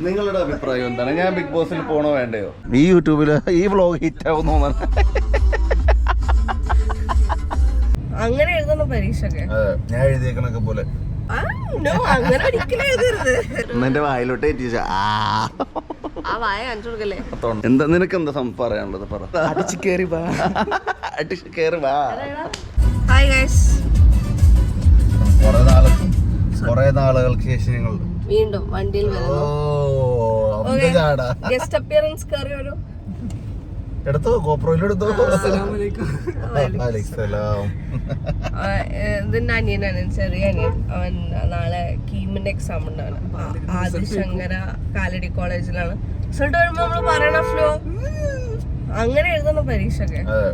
നിങ്ങളുടെ അഭിപ്രായം എന്താണ്? ഞാൻ ബിഗ് ബോസിൽ പോണോ വേണ്ടയോ? ഈ യൂട്യൂബിൽ ഈ വ്ലോഗ് ഹിറ്റ് ആവും തോന്നുന്നു അങ്ങനെ എഴുതണം പരീക്ഷയൊക്കെ ഞാൻ എഴുതിയേക്കണൊക്കെ പോലെ. എന്റെ വായിലോട്ട് ഏറ്റിച്ച ആ. ആ വായ കാണിച്ചു എന്താ നിനക്ക് എന്താ പറയാനുള്ളത് പറ. അടിച്ചു കേറി വാ. അടിച്ചു കേറി വാ. ഹായ് ഗൈസ് കൊറേ നാൾ കൊറേ നാളുകൾക്ക് ശേഷം ഞങ്ങൾ വീണ്ടും വണ്ടിയിൽ ഓ ഗസ്റ്റ് അപ്പിയറൻസ് കയറി വരും എടുത്തോ? കോപ്രോയിൽ എടുത്തോ? ഇതിന്റെ അനിയനാണ് ചെറിയ അനിയൻ. അവൻ നാളെ കീമിന്റെ എക്സാം ഉണ്ടാണ്. ആദിശങ്കര കാലടി കോളേജിലാണ്. റിസൾട്ട് വരുമ്പോ നമ്മൾ പറയണ ഫ്ലോ അങ്ങനെ എഴുതണം പരീക്ഷയൊക്കെ അതെ.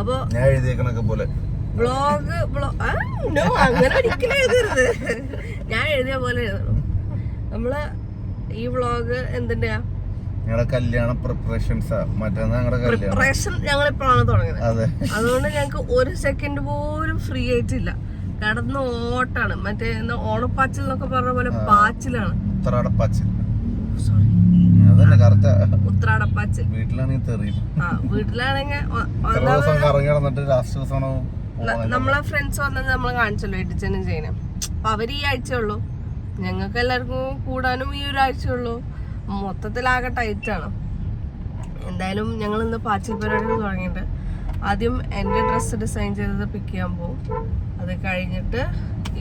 അപ്പൊ ഞാൻ എഴുതിയേക്കണൊക്കെ പോലെ. ബ്ലോഗ് നോ അങ്ങനെ ഒരിക്കലും എഴുതരുത്. ഞാൻ എഴുതിയ പോലെ എഴുതണം. നമ്മൾ ഈ വ്ളോഗ് എന്തിന്റെയാ? ഞങ്ങളുടെ കല്യാണ പ്രിപ്പറേഷൻസാ മറ്റന്നാ ഞങ്ങളുടെ പ്രിപ്പറേഷൻ ഞങ്ങൾ ഇപ്പോഴാണ് തുടങ്ങുന്നത്. അതെ. അതുകൊണ്ട് ഞങ്ങൾക്ക് ഒരു സെക്കൻഡ് പോലും ഫ്രീ ആയിട്ടില്ല. കടന്ന് ഓട്ടാണ്. മറ്റേ ഓണപ്പാച്ചിൽ എന്നൊക്കെ പറഞ്ഞ പോലെ പാച്ചിലാണ്. ഉത്തരാടപ്പാച്ച് സോറി ഉത്രാടപ്പാച്ചിൽ. വീട്ടിലാണെങ്കിൽ വീട്ടിലാണെങ്കിൽ ലാസ്റ്റ് ദിവസമാണ് നമ്മളെ ഫ്രണ്ട്സ് വന്നത് നമ്മളെ കാണിച്ചല്ലോ എഡിച്ചനും ചെയ്യണം. അപ്പൊ അവർ ഈ ആഴ്ച ഉള്ളൂ. ഞങ്ങൾക്ക് എല്ലാവർക്കും കൂടാനും ഈ ഒരു ആഴ്ച ഉള്ളൂ മൊത്തത്തിലാകെ ടൈറ്റ് ആണ് എന്തായാലും ഞങ്ങൾ ഇന്ന് പാച്ചിൽ പരിപാടികൾ തുടങ്ങിയിട്ട് ആദ്യം എന്റെ ഡ്രസ്സ് ഡിസൈൻ ചെയ്തത് പിക്ക് ചെയ്യാൻ പോകും അത് കഴിഞ്ഞിട്ട്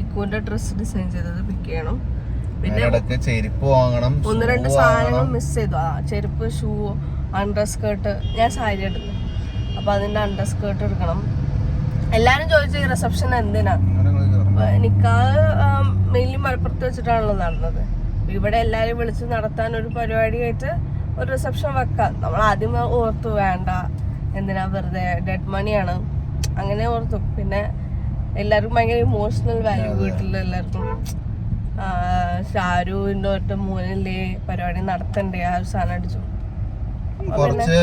ഇക്കുവിന്റെ ഡ്രസ്സ് ഡിസൈൻ ചെയ്തത് പിക്ക് ചെയ്യണം. പിന്നെ ചെരുപ്പ് വാങ്ങണം ഒന്ന് രണ്ട് സാധനങ്ങൾ. മിസ് ചെയ്തു. ആ ചെരുപ്പ് ഷൂ അണ്ടർ സ്കേർട്ട് ഞാൻ സാരി എടുത്തു അപ്പോൾ അതിന്റെ അണ്ടർ സ്കേർട്ട് എടുക്കണം. എല്ലാവരും ചോദിച്ചു റിസപ്ഷൻ എന്തിനാ അങ്ങനെ അങ്ങ് കേറും. അപ്പൊ നിക്കാഹ് മെയിൻലി മലപ്പുറത്ത് വെച്ചിട്ടാണല്ലോ നടന്നത്. ഇവിടെ എല്ലാരും വിളിച്ച് നടത്താൻ ഒരു പരിപാടിയായിട്ട് ഒരു റിസപ്ഷൻ വെക്കാം. നമ്മൾ ആദ്യം ഓർത്തു വേണ്ട എന്തിനാ വെറുതെ ഡെഡ് മണിയാണ് അങ്ങനെ ഓർത്തു. പിന്നെ എല്ലാവർക്കും ഭയങ്കര ഇമോഷണൽ വാല്യൂ വീട്ടിലുള്ള എല്ലാവർക്കും. ആ, ഷാരൂവിന്റെ ഒറ്റ മൂലല്ലേ പരിപാടി നടത്തണ്ടേ ആ ഒരു സാധനം അടിച്ചു. കുറച്ച്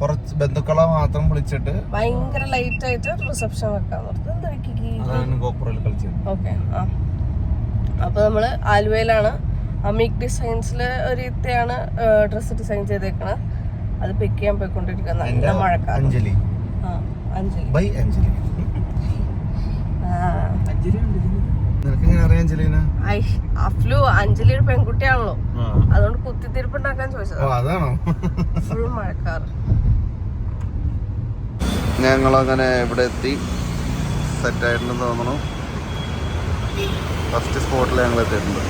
കുറച്ച് ബന്ധുക്കളെ മാത്രം വിളിച്ചിട്ട് ഭയങ്കര ലൈറ്റ് ആയിട്ട് റിസപ്ഷൻ വെക്കാൻ ഓർത്തു എന്താ ഓക്കെ ആ. അപ്പൊ നമ്മൾ ആലുവയിലാണ്. അമീക് ഡിസൈൻസിൽ ഒരു ഇത്തയാണ് ഡ്രസ് ഡിസൈൻ ചെയ്തേക്കണത് അത് പിക്ക് ചെയ്യാൻ പോയിക്കൊണ്ടിരിക്കുക നല്ല മഴക്കാലം. അഞ്ജലി. ആ അഞ്ജലി. ബൈ അഞ്ജലി. അഫ്ലു അഞ്ജലി ഒരു പെൺകുട്ടിയാണല്ലോ. അതുകൊണ്ട് കുത്തിത്തിരിപ്പുണ്ടാക്കാൻ ഓ ചോദിച്ചത് അതാണോ? ഫുൾ മഴക്കാറ്. ഞങ്ങളങ്ങനെ ഇവിടെ എത്തി. സെറ്റായിട്ടുണ്ടെന്ന് തോന്നണം ഫസ്റ്റ് സ്പോട്ടിൽ ഞങ്ങൾ എത്തിയിട്ടുണ്ട്.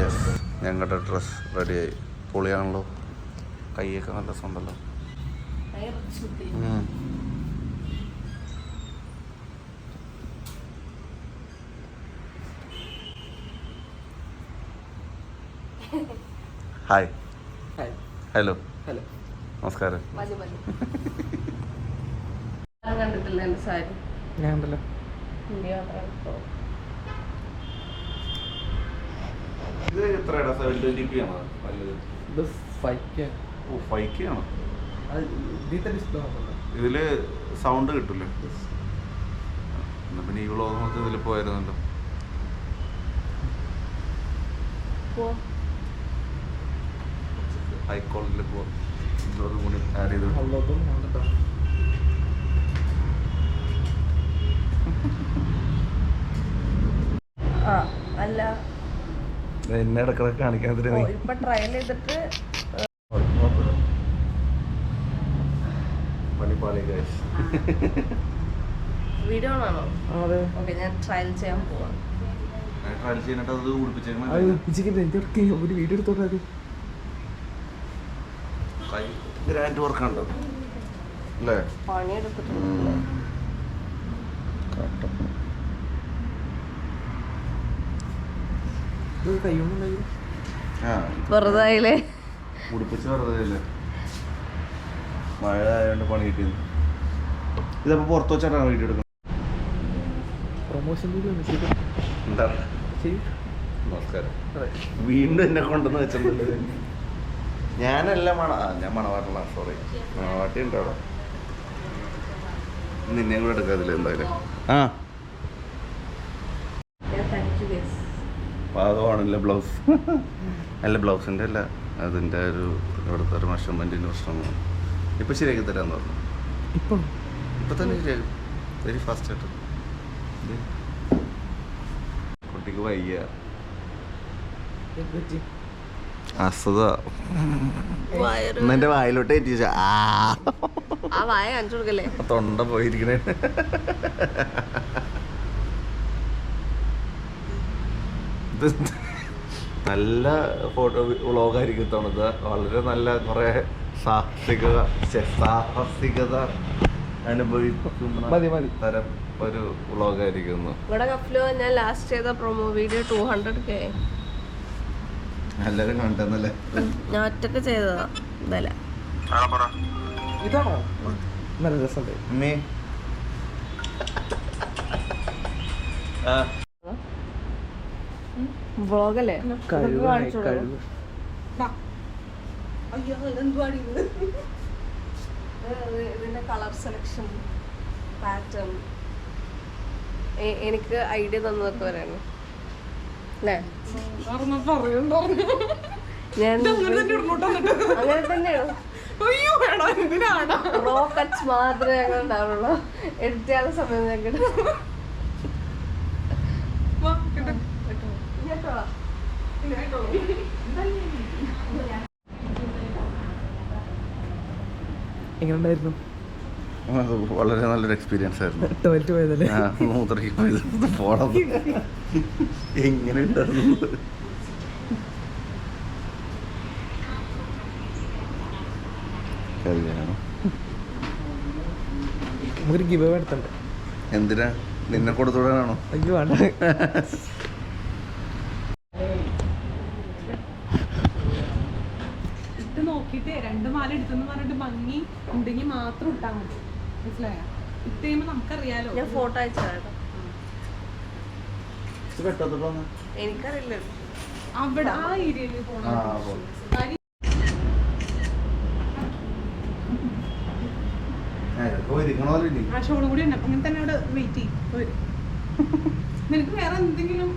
യെസ് ഞങ്ങളുടെ ഡ്രസ് റെഡിയായി പൊളിയാണല്ലോ. കൈയൊക്കെ നല്ല സ്വന്തമല്ലോ ഹായ് ഹലോ ഹലോ നമസ്കാരം. കണ്ടിട്ടില്ല എന്റെ സാരി. ഞാൻ ഉണ്ടല്ലോ വീഡിയോ മാത്രമാണ് ഇപ്പൊ. ഇത് എത്രയാണ് സെവൻ ട്വന്റി പി ആണോ? ഇത് ഫൈക്ക് ഓ ഫൈവ് കെ ആണോ? അത് ഇതിന്റെ ഇതിൽ സൗണ്ട് കിട്ടില്ലേ എന്നാ പിന്നെ ഈ വ്ളോഗ് നമുക്ക് ഇതിൽ പോയിരുന്നല്ലോ പോ. ഹൈ ക്വാളിറ്റിയിൽ പോവാം. ഇതോടും കൂടി ആഡ് ചെയ്ത് അല്ല. എന്നെ ഇടക്കിടക്ക് കാണിക്കാൻ ഇപ്പൊ ട്രയൽ ചെയ്തിട്ട് പണിപ്പാളി ഗൈസ് വീഡിയോ ആണോ അതെ. ഓക്കെ ഞാൻ ട്രയൽ ചെയ്യാൻ പോവാം. ട്രയൽ ചെയ്യാനായിട്ട് അത് അത് ഒരു വീഡിയോ എടുത്തോട്ടെ അത്. ഗ്രാൻഡ് വർക്ക് ഉണ്ടോ അല്ലേ ഉടുപ്പിച്ച് മഴ ആയതുകൊണ്ട് പണി കിട്ടിയത്. ഇതപ്പോ പുറത്ത് വെച്ചാണ് വീഡിയോ എടുക്കുന്നത്. പ്രൊമോഷൻ എന്താണ്. നമസ്കാരം. വീണ്ടും എന്നെ കൊണ്ടുവന്ന് വെച്ചിട്ടുണ്ട്. ഞാനല്ല മണ ആ, ഞാൻ മണവാട്ടില്ല സോറി മണവാട്ടി ഉണ്ട് അവിടെ. നിന്നെ കൂടെ എടുക്കാതില്ല എന്തായാലും. ആ. പാകമാണല്ലോ ബ്ലൗസ് അല്ല ബ്ലൗസിന്റെ അല്ല അതിന്റെ ഒരു ഇവിടുത്തെ ഒരു മെഷർമെന്റിന്റെ പ്രശ്നമാണ് ഇപ്പം ശരിയാക്കി തരാമെന്ന് പറഞ്ഞു. ഇപ്പം? ഇപ്പം തന്നെ ശരിയാക്കും. വെരി ഫാസ്റ്റ് ആയിട്ട്. ഇത്. കുട്ടിക്ക് വയ്യ. അസുഖ. എന്നെ വായിലോട്ട് ഏറ്റിച്ച ആ. ആ വായ കാണിച്ചു കൊടുക്കല്ലേ? തൊണ്ട പോയിരിക്കണേ. നല്ല ഫോട്ടോ വ്ളോഗായിരിക്കും തോന്നുന്നത് വളരെ നല്ല കുറെ സാഹസികത സാഹസികത അനുഭവിക്കുന്ന മതി, മതി. തരം ഒരു വ്ളോഗായിരിക്കുന്നു. ഇവിടെ കഫ്ലോ ഞാൻ ലാസ്റ്റ് ചെയ്ത promo video two hundred K എല്ലാരും കണ്ടെന്നല്ലേ ഞാൻ ഒറ്റയ്ക്ക് ചെയ്തതാ ഇതല്ല. ഇതാണോ? നല്ല രസമുണ്ട്. അമ്മേ. വ്ളോഗല്ലേ? കഴിവായി കഴിവ്. അയ്യോ ഇതെന്തുവാടി ഇത്? ഇതിന്റെ കളർ സെലക്ഷൻ പാറ്റേൺ. എനിക്ക് ഐഡിയ തന്നതൊക്കെ വരാണ് അല്ലേ? അങ്ങനെ റോ കട്ട്സ് മാത്രമേ ഞങ്ങൾ ഉണ്ടാവുള്ളൂ. സമയം ഞങ്ങൾ വളരെ നല്ലൊരു എക്സ്പീരിയൻസ് ആയിരുന്നു. ടോയ്ലറ്റ് പോയതല്ലേ ആ, മൂത്രയ്ക്ക് പോയത് പോണത് എങ്ങനെ ഉണ്ടായിരുന്നു? കല്യാണം. നമുക്കൊരു ഗിവ് എടുത്തണ്ട് എന്തിനാ? നിന്നെ കൊടുത്തുവിടാനാണോ അയ്യോ വേണ്ട. ഇട്ട് നോക്കിയിട്ട് രണ്ട് മാല എടുത്തെന്ന് പറഞ്ഞിട്ട് ഭംഗി ഉണ്ടെങ്കിൽ മാത്രം ഇട്ടാൽ മതി. മനസ്സിലായ? ഇട്ട് കഴിയുമ്പോൾ നമുക്കറിയാലോ. ഞാൻ ഫോട്ടോ അയച്ചതാ എനിക്കറിയില്ല. അവിടെ ആ ഏരിയയിൽ ആ, ഷോളും കൂടി ഉണ്ട്. അപ്പൊ ഇങ്ങനെ തന്നെ അവിടെ വെയിറ്റ് ചെയ്യും. വരും. നിനക്ക് വേറെ എന്തെങ്കിലും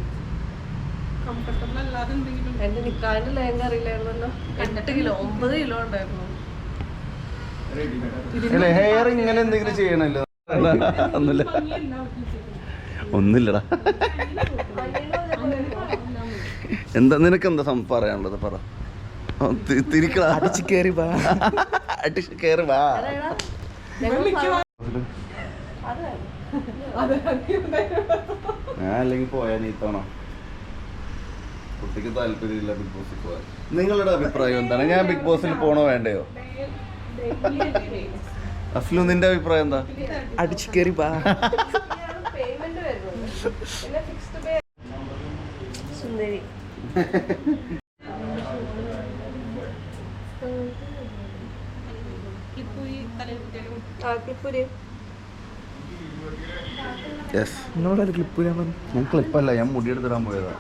കംഫർട്ടബിൾ അല്ലാതെ എന്തെങ്കിലും? എന്റെ നിക്കാന്റെ ലേങ്ക അറിയില്ലായിരുന്നല്ലോ. എട്ട് കിലോ ഒമ്പത് കിലോ ഉണ്ടായിരുന്നു. ഹെയർ ഇങ്ങനെ എന്തെങ്കിലും ചെയ്യണല്ലോ. ഒന്നുമില്ല. ഒന്നുമില്ലടാ. എന്താ നിനക്ക് എന്താ പറയാനുള്ളത്? പറ. തിരിക്കടാ. അടിച്ച് കയറി വാ. അടിച്ച് കേറി വാ. ഞാൻ അല്ലെങ്കിൽ പോയാ നീ കുട്ടിക്ക് താല്പര്യമില്ല ബിഗ് ബോസിൽ പോകാൻ. നിങ്ങളുടെ അഭിപ്രായം എന്താണ്? ഞാൻ ബിഗ് ബോസിൽ പോണോ വേണ്ടയോ? അഫ്ലു നിന്റെ അഭിപ്രായം എന്താ? അടിച്ചു കയറി പാ. സുന്ദരി. ഞാൻ ക്ലിപ്പല്ല ഞാൻ മുടിയെടുത്തിടാൻ പോയതാ.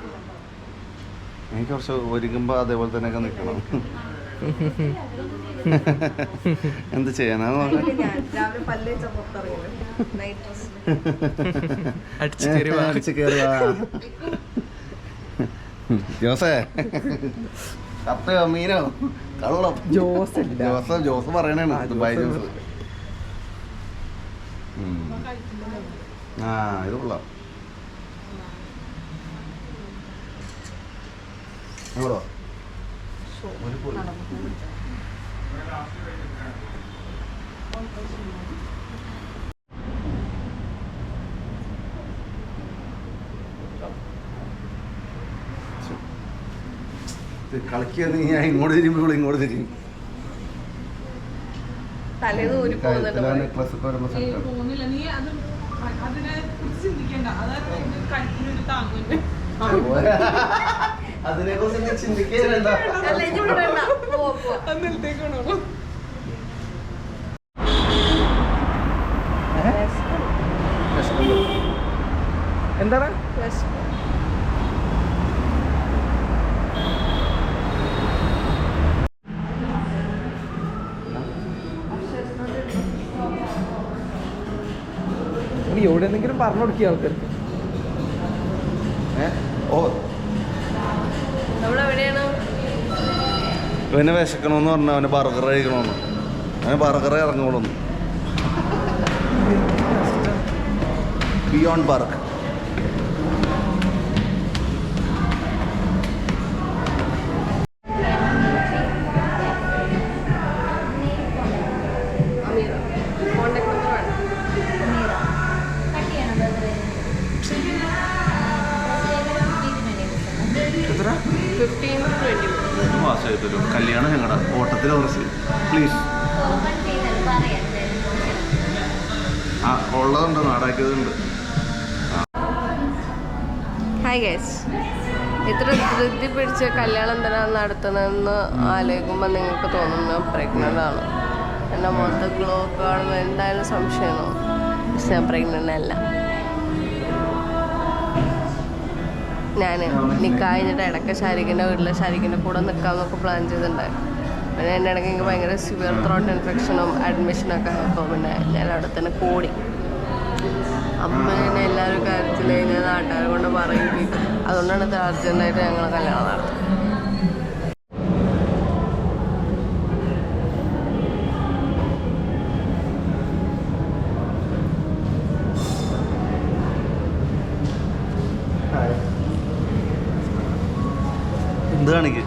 എനിക്ക് കുറച്ച് ഒരുങ്ങുമ്പോ അതേപോലെ തന്നെ നിൽക്കണം. എന്ത് ചെയ്യാനാ അടിച്ച് ജോസേ. കപ്പയോ മീനോ? കള്ളോ? ജോസ്. ജോസ് ജോസ് പറയണേണ്. ദുബായ് ജോസ്. ജോസ്. ആ ഇത് കൊള്ളാം. എവിടോ ഒരു പൊളി. ഇത് കളിക്കുക നീ ഞാൻ ഇങ്ങോട്ട് തിരിയുമ്പോൾ ഇങ്ങോട്ട് തിരിയും. എന്താണ് പോകുന്നുണ്ട് കഴുത്തിലാണ് മോനെ. necklace ഒക്കെ വരുമ്പോ ഏയ് set ആണ്. പോകുന്നില്ല നീ അത് അതിനെ കുറിച്ച് ചിന്തിക്കണ്ട അതായത് ഇത് കഴുത്തിനൊരു താങ്ങുണ്ട് അതിനെ കുറിച്ച് ചിന്തിക്കേണ്ട അല്ല ഇനി ഇവിടെ വേണ്ട. എവിടെ എന്തെങ്കിലും പറഞ്ഞു കൊടുക്കുക ആൾക്കാർക്ക്? ഓ. ഇവനെ വിശക്കണമെന്ന് പറഞ്ഞ അവന് ബർഗർ കഴിക്കണമെന്ന് അവന് ബർഗർ ഇറങ്ങുള്ളൂ ബിയോണ്ട് ബർഗ് ഒരു തരും കല്യാണം ഞങ്ങളുടെ ഓട്ടത്തിൽ കുറച്ച് പ്ലീസ് ആ ഉള്ളതുണ്ട് നാടാക്കിയതുണ്ട്. ഹായ് ഗൈസ് ഇത്ര ധൃതി പിടിച്ച കല്യാണം എന്തിനാണ് നടത്തുന്നതെന്ന് ആലോചിക്കുമ്പോൾ നിങ്ങൾക്ക് തോന്നുന്നു പ്രഗ്നന്റ് ആണ്. എന്റെ മൊത്തം ഗ്ലോ കാണുമ്പോൾ എന്തായാലും സംശയം തോന്നും പക്ഷെ ഞാൻ പ്രഗ്നന്റ് അല്ല. ഞാൻ നിൽക്കഴിഞ്ഞിട്ട് ഇടയ്ക്ക് ശാരിക്കിന്റെ വീട്ടിൽ ശാരിക്കിന്റെ കൂടെ നിൽക്കാമെന്നൊക്കെ പ്ലാൻ ചെയ്തിട്ടുണ്ടായിരുന്നു. പിന്നെ എന്റെ ഇടയ്ക്ക് എനിക്ക് ഭയങ്കര സിവിയർ ത്രോട്ട് ഇൻഫെക്ഷനും അഡ്മിഷനൊക്കെ ആയപ്പോൾ പിന്നെ ഞാൻ അവിടെ തന്നെ കൂടി. അമ്മ എന്നെ എല്ലാവരും കാര്യത്തിൽ ഞാൻ നാട്ടുകാരെ കൊണ്ട് പറയും അതുകൊണ്ടാണ് ഇത് അർജന്റായിട്ട് ഞങ്ങൾ കല്യാണം നടത്തുന്നത് എന്ത് കാണിക്ക്?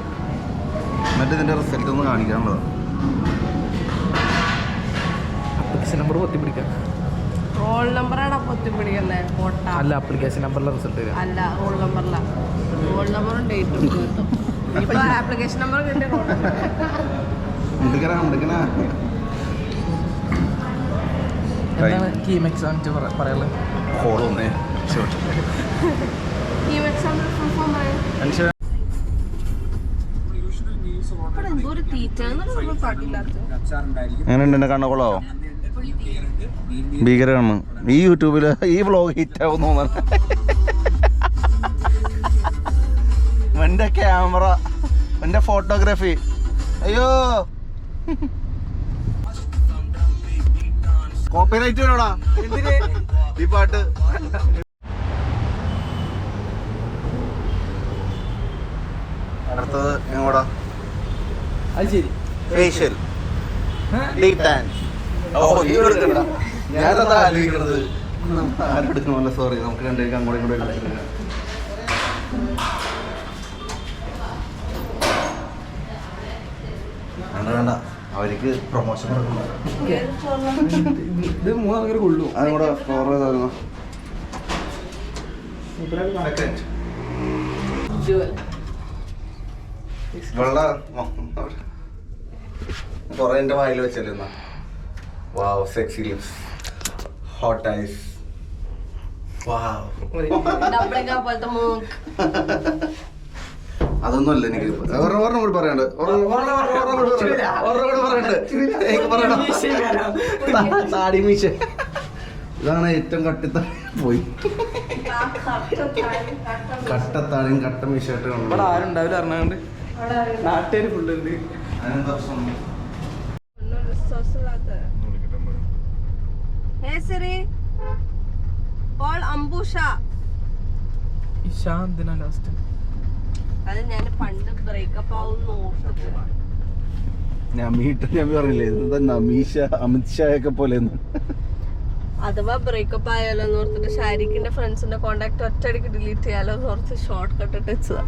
എന്നിട്ട് ഇതിന്റെ റിസൾട്ട് ഒന്ന് കാണിക്കാനുള്ളതാണ് അപ്ലിക്കേഷൻ നമ്പർ റോൾ നമ്പറാണ് അല്ല അപ്ലിക്കേഷൻ നമ്പറിലെ റിസൾട്ട് അല്ല റോൾ റോൾ നമ്പറും ഡേറ്റും കിട്ടും. ഇപ്പൊ ആപ്ലിക്കേഷൻ നമ്പർ കിട്ടിയ റോൾ നമ്പർ മിടുക്കനാ മിടുക്കനാ. എന്താണ് കീം എക്സാം പറയാനുള്ളത് കോൾ ഒന്നേ ഈ എക്സാമിൽ ഫുൾ ഫോം പറയാം എങ്ങനെയുണ്ട് കണ്ണകുളോ ഭീകരമാണ് ഈ യൂട്യൂബിൽ ഈ വ്ളോഗ് ഹിറ്റ് ആവുന്നു എന്റെ ക്യാമറ എന്റെ ഫോട്ടോഗ്രാഫി. അയ്യോ. കോപ്പിറൈറ്റ് വേണോടാ ഈ പാട്ട്. അത് ശരി ഫേഷ്യൽ ഡീടാൻ ഓ ഈ എടുക്കണ്ട. ഞാനതാ ആലോചിക്കണത്. ആരെടുക്കണമല്ലോ സോറി നമുക്ക് രണ്ടുപേർക്ക് അങ്ങോട്ടും ഇങ്ങോട്ടും എടുക്കണം വേണ്ട വേണ്ട. അവർക്ക് പ്രൊമോഷൻ ഇത് മൂന്നാൾക്കാർ കൊള്ളു അതും കൂടെ സ്കോർ ചെയ്തായിരുന്നു കുറെ എന്റെ വായിൽ വെച്ചല്ലേ wow sexy lips hot eyes അതൊന്നുമല്ല എനിക്ക് ഒരെണ്ണം പറയണ്ട. കൂടി പറയണ്ട്. ഒരെണ്ണം കൂടി പറയാണ്ട്. എനിക്ക് പറയണം. താടി മീശ. ഇതാണ് ഏറ്റവും കട്ടിത്താഴി പോയി. കട്ടത്താഴിയും കട്ട മീശയായിട്ട് ഇവിടെ ആരും ഉണ്ടാവില്ല അറിഞ്ഞാണ്ട് നാട്ടുകാർ ഫുള്ള് ഉണ്ട് അതിനെന്താ പ്രശ്നം? Hey Siri? പോൾ അംബുഷ. ഇഷാ എന്തിനാ ലാസ്റ്റ് അത് ഞാൻ പണ്ട് ബ്രേക്കപ്പ് ആവും നമീട്ട് ഞാൻ പറഞ്ഞില്ലേ എന്താ നമീഷ അമിത് ഷാ ഒക്കെ പോലെയെന്ന്? അഥവാ ബ്രേക്കപ്പ് ആയാലോ എന്ന് ഓർത്തിട്ട് ഷാരിഖിന്റെ ഫ്രണ്ട്സിന്റെ കോണ്ടാക്ട് ഒറ്റയടിക്ക് ഡിലീറ്റ് ചെയ്യാലോ എന്ന് ഓർത്ത് ഷോർട്ട് കട്ട് ഇട്ട് വെച്ചതാ.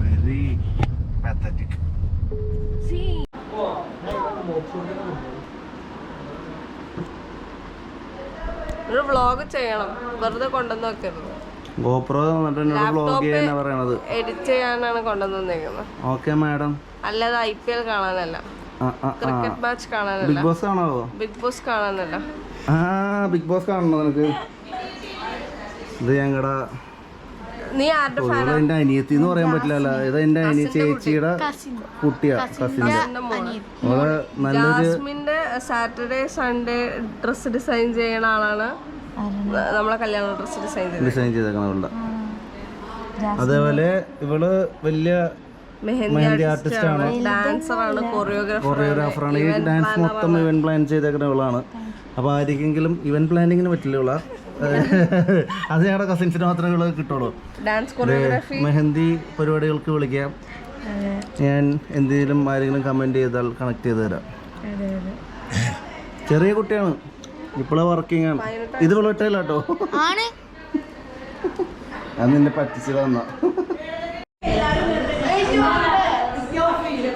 വെരി പാത്തറ്റിക് സീ ഒരു വ്ളോഗ് ചെയ്യണം. വെറുതെ കൊണ്ടുവന്ന് വെക്കരുത്. ഗോപ്രോ എന്നിട്ട് എന്നോട് വ്ളോഗ് ചെയ്യാനാ പറയണത്. എഡിറ്റ് ചെയ്യാനാണ് കൊണ്ടുവന്ന് വന്നേക്കുന്നത് ഓക്കെ മാഡം അല്ലാതെ ഐ പി എൽ കാണാനല്ല. ക്രിക്കറ്റ് മാച്ച് കാണാനല്ല. ബിഗ് ബോസ് കാണാവോ? ബിഗ് ബോസ് കാണാനല്ല. ആ ബിഗ് ബോസ് കാണണോ നിനക്ക്? ഇത് ഞങ്ങളുടെ നീ ആരുടെ ഫാനാ? എന്റെ അനിയത്തി എന്ന് പറയാൻ പറ്റില്ലല്ലോ ഇത് എന്റെ അനിയ ചേച്ചിയുടെ കുട്ടിയാ കസിന്റെ എന്റെ അവൾ നല്ലൊരു ജാസ്മിന്റെ സാറ്റർഡേ സൺഡേ ഡ്രസ് ഡിസൈൻ ചെയ്യണ ആളാണ്. നമ്മളെ കല്യാണ ഡ്രസ് ഡിസൈൻ ചെയ്തത്. ഡിസൈൻ ചെയ്തേക്കണ അവളുടെ അതേപോലെ ഇവൾ വലിയ മെഹന്തി ആർട്ടിസ്റ്റ് ആണ്. ഡാൻസർ ആണ്. കൊറിയോഗ്രാഫർ ആണ്. ഈ ഡാൻസ് മൊത്തം ഇവന്റ് പ്ലാൻ ചെയ്തേക്കുന്നവളാണ് അപ്പോൾ ആരെങ്കിലും ഇവന്റ് പ്ലാനിങ്ങിന് പറ്റില്ല ഇവള? അത്. ഞങ്ങളുടെ കസിൻസിന് മാത്രമേ ഉള്ളത് കിട്ടുള്ളൂ. ഡാൻസ് ഇത് കൊറിയോഗ്രാഫി മെഹന്തി പരിപാടികൾക്ക് വിളിക്കാം. ഞാൻ എന്തെങ്കിലും ആരെങ്കിലും കമന്റ് ചെയ്താൽ കണക്ട് ചെയ്ത് തരാം. ചെറിയ കുട്ടിയാണ്. ഇപ്പോഴാ വർക്കിംഗ് ആണ്. ഇത് വിളിട്ടില്ല കേട്ടോ ആണ്. ഞാൻ നിന്നെ പറ്റിച്ചു തന്ന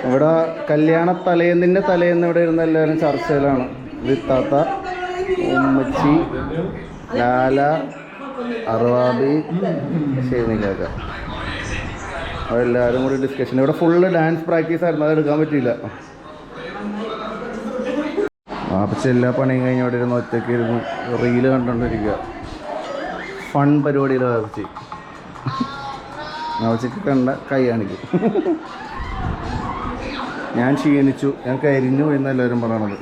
ഇവിടെ കല്യാണ തലേന്നിന്റെ തലേന്ന് ഇവിടെ ഇരുന്ന എല്ലാവരും ചർച്ചയിലാണ്. വിത്താത്ത ഉമ്മച്ചി ലാല അറുവാബി ഷെയ്നിക്കാക്ക എല്ലാവരും കൂടി ഡിസ്കഷൻ ഇവിടെ ഫുള്ള് ഡാൻസ് പ്രാക്ടീസ് ആയിരുന്നു. അത് എടുക്കാൻ പറ്റിയില്ല. വാപ്പച്ച എല്ലാ പണിയും കഴിഞ്ഞ് അവിടെ ഇരുന്ന് ഒറ്റയ്ക്ക് ഇരുന്ന് റീൽ കണ്ടുകൊണ്ടിരിക്കുക ഫൺ പരിപാടിയിലെ വാപ്പച്ചി. വാപ്പച്ചിക്ക് കണ്ട കൈ കാണിക്കും. ഞാൻ ക്ഷീണിച്ചു. ഞാൻ കരിഞ്ഞു എന്ന് എല്ലാവരും പറയണത്